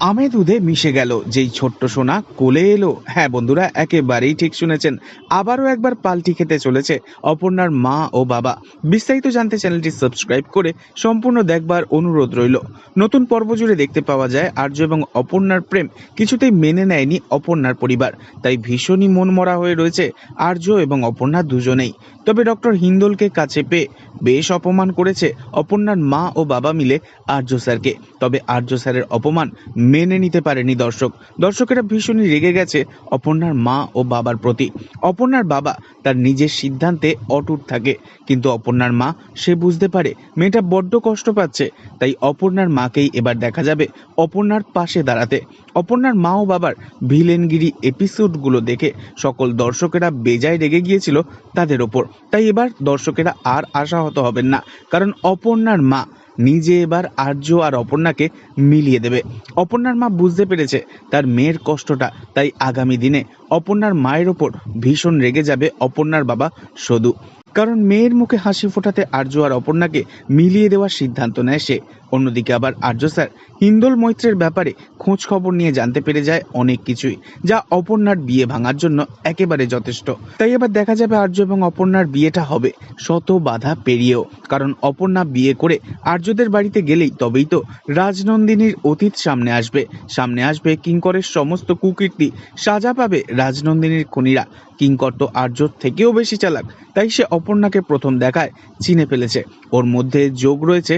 আমে দুধে মিশে গেল। যেই ছোট্ট সোনা কোলে এলো। হ্যাঁ বন্ধুরা, একেবারেই ঠিক শুনেছেন। আবারও একবার পাল্টি খেতে চলেছে অপর্ণার মা ও বাবা। বিস্তারিত জানতে চ্যানেলটি সাবস্ক্রাইব করে সম্পূর্ণ দেখবার অনুরোধ রইল। নতুন পর্ব জুড়ে দেখতে পাওয়া যায় আর্য এবং অপর্ণার প্রেম। কিছুতেই মেনে নেয়নি অপর্ণার পরিবার। তাই ভীষণই মনমরা হয়ে রয়েছে আর্য এবং অপর্ণা দুজনেই। তবে ডক্টর হিন্দোলকে কাছে পেয়ে বেশ অপমান করেছে অপর্ণার মা ও বাবা মিলে আর্য স্যারকে। তবে আর্য স্যারের অপমান মেনে নিতে পারেনি দর্শক। দর্শকেরা ভীষণই রেগে গেছে অপর্ণার মা ও বাবার প্রতি। অপর্ণার বাবা তার নিজের সিদ্ধান্তে অটুট থাকে। কিন্তু অপর্ণার মা সে বুঝতে পারে, মেয়েটা বড্ড কষ্ট পাচ্ছে। তাই অপর্ণার মাকেই এবার দেখা যাবে অপর্ণার পাশে দাঁড়াতে। অপর্ণার মা ও বাবার ভিলেনগিরি এপিসোডগুলো দেখে সকল দর্শকেরা বেজায় রেগে গিয়েছিল তাদের ওপর। তাই এবার দর্শকেরা আর আশাহত হবেন না। কারণ অপর্ণার মা নিজে এবার আর্য আর অপর্ণাকে মিলিয়ে দেবে। অপর্ণার মা বুঝতে পেরেছে তার মেয়ের কষ্টটা, তাই আগামী দিনে অপর্ণার মায়ের ওপর ভীষণ রেগে যাবে অপর্ণার বাবা সদু। কারণ মেয়ের মুখে হাসি ফোটাতে আর্য আর অপর্ণাকে মিলিয়ে দেওয়ার সিদ্ধান্ত নেয় সে। অন্যদিকে আবার আর্য স্যার হিন্দোল মৈত্রের ব্যাপারে খোঁজ খবর নিয়ে জানতে পেরে যায় অনেক কিছুই, যা অপর্ণার বিয়ে ভাঙার জন্য একেবারে যথেষ্ট। তাই এবার দেখা যাবে আর্য এবং অপর্ণার বিয়েটা হবে শত বাধা পেরিয়েও। কারণ অপর্ণা বিয়ে করে আর্যদের বাড়িতে গেলেই তবেই তো রাজনন্দিনীর অতীত সামনে আসবে। সামনে আসবে কিঙ্করের সমস্ত কুকীর্তি, সাজা পাবে রাজনন্দিনীর খুনিরা কিঙ্কর তো আর্যর থেকেও বেশি চালাক। তাই সে অপর্ণাকে প্রথম দেখায়, চিনে ফেলেছে। ওর মধ্যে যোগ রয়েছে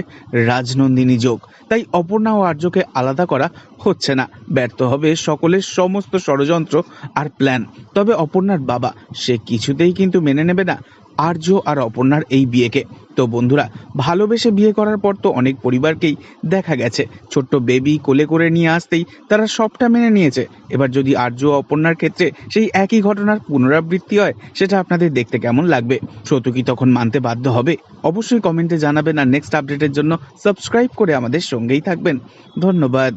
রাজনন্দিনী যোগ। তাই অপর্ণা ও আর্যকে আলাদা করা হচ্ছে না। ব্যর্থ হবে সকলের সমস্ত ষড়যন্ত্র আর প্ল্যান তবে অপর্ণার বাবা, সে কিছুতেই কিন্তু মেনে নেবে না। আর্য আর অপর্ণার এই বিয়েকে। তো বন্ধুরা, ভালোবেসে বিয়ে করার পর তো অনেক পরিবারকেই দেখা গেছে। ছোট্ট বেবি কোলে করে নিয়ে আসতেই তারা সবটা মেনে নিয়েছে। এবার যদি আর্য অপর্ণার ক্ষেত্রে সেই একই ঘটনার পুনরাবৃত্তি হয়, সেটা আপনাদের দেখতে কেমন লাগবে? শ্রোতু কি তখন মানতে বাধ্য হবে? অবশ্যই কমেন্টে জানাবেন আর নেক্সট আপডেটের জন্য সাবস্ক্রাইব করে আমাদের সঙ্গেই থাকবেন। ধন্যবাদ।